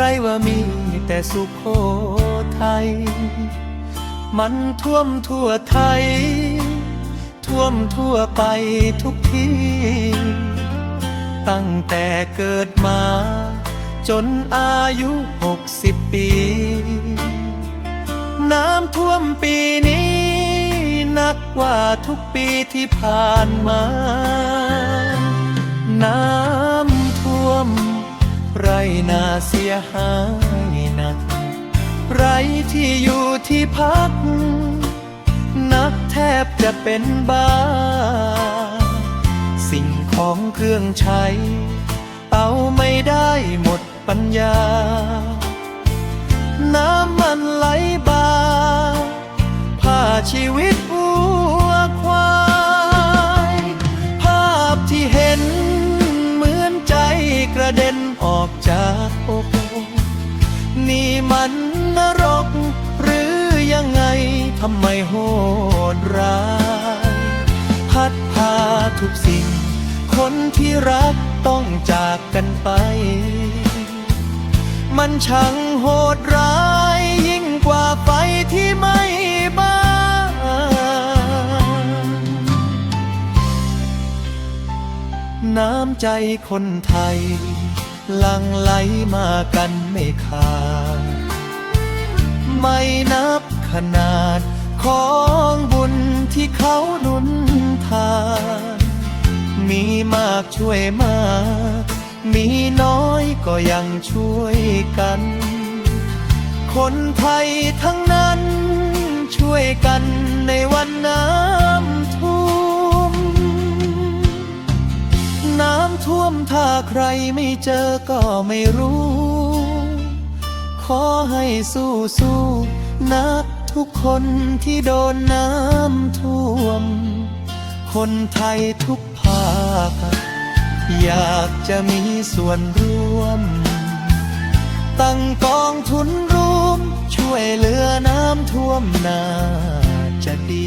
รว่ามีแต่สุโขทัย มันท่วมทั่วไทย ท่วมทั่วไปทุกที่ ตั้งแต่เกิดมา จนอายุหกสิบปี น้ำท่วมปีนี้ นักกว่าทุกปีที่ผ่านมา น้ำ ไรนาเสียหายหนัก ไรที่อยู่ที่พัก นักแทบจะเป็นบ้า สิ่งของเครื่องใช้ เอาไม่ได้หมดปัญญา น้ำมัน นี่มันนรก หรือยังไงทำไมโหดร้าย พัดพาทุกสิ่ง คนที่รักต้องจากกันไป มันช่างโหดร้าย ยิ่งกว่าไฟที่ไม่บ้านน้ำใจคนไทย ลังไหลมากันไม่ขาดไม่นับขนาดของบุญที่เขาหนุนทานมีมากช่วยมาก มีน้อยก็ยังช่วยกัน คนไทยทั้งนั้นช่วยกันในวันน้ำ ถ้าใครไม่เจอก็ไม่รู้ ขอให้สู้สู้นักทุกคนที่โดนน้ำท่วม คนไทยทุกภาค อยากจะมีส่วนร่วม ตั้งกองทุนรวม ช่วยเหลือน้ำท่วมนาจะดี